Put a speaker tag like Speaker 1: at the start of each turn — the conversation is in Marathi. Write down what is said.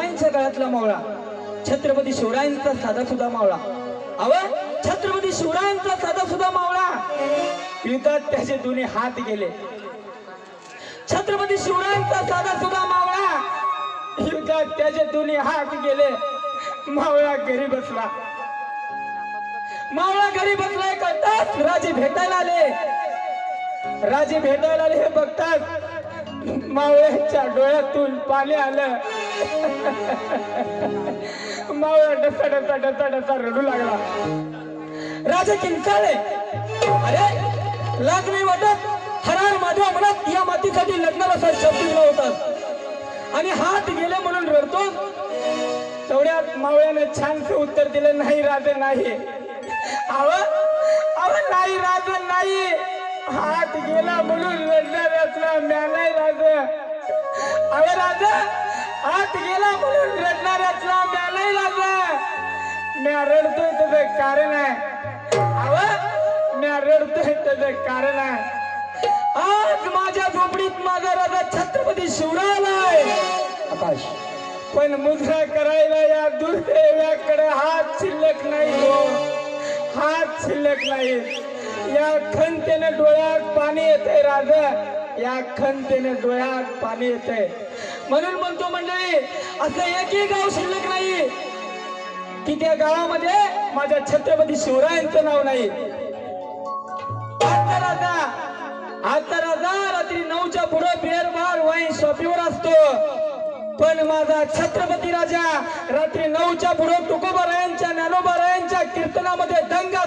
Speaker 1: शिवरायांच्या काळातला मावळा. छत्रपती शिवरायांचा साधा सुद्धा मावळा. अव छत्रपती शिवरायांचा साधा सुद्धा मावळा. युद्धात त्याचे दोन्ही हात गेले. छत्रपती शिवरायांचा साधा सुद्धा मावळा. युद्धात त्याचे दोन्ही हात गेले. मावळा घरी बसला. मावळा घरी बसलाय करतात राजे भेटायला आले. राजे भेटायला आले हे बघतात मावळ्याच्या डोळ्यातून पाणी आलं. मावळा डसा डसा डसा डसा रडू लागला. राजा किंचाळले अरे लाज नाही वाटत हरार माझ्या मनात या मातीसाठी लग्नाला सर शब्द दिला होता आणि हात गेले म्हणून रडतो. तेवढ्यात मावळ्याने छानसे उत्तर दिलं नाही राजे नाही. अव अव नाही राजे नाही. हात गेला म्हणून रडणार असला म्या नाही राज. अव राजा हात गेला म्हणून रडणार म्या नाही लागला म्या रडतोय त्याचं कारण आहे. अव म्या रडतोय त्याचं कारण आहे. आज माझ्या झोपडीत माझा राजा छत्रपती शिवराय आकाश पण मुजरा करायला या दुर्दैव्याकडे हात शिल्लक नाही हो. हात शिल्लक नाही. या खंतेने डोळ्यात पाणी येते राजा. या खंतेने डोळ्यात पाणी येते. म्हणून म्हणतो मंडळी असं एकही गाव शिल्लक नाही. की त्या गावामध्ये माझ्या छत्रपती शिवरायांचं नाव नाही. आता राजा आता राजा रात्री नऊच्या पुढे बिअर वाईन शॉपीवर असतो. पण माझा छत्रपती राजा रात्री नऊच्या पुढे तुकोबारायांच्या ज्ञानोबारायांच्या कीर्तनामध्ये दंगा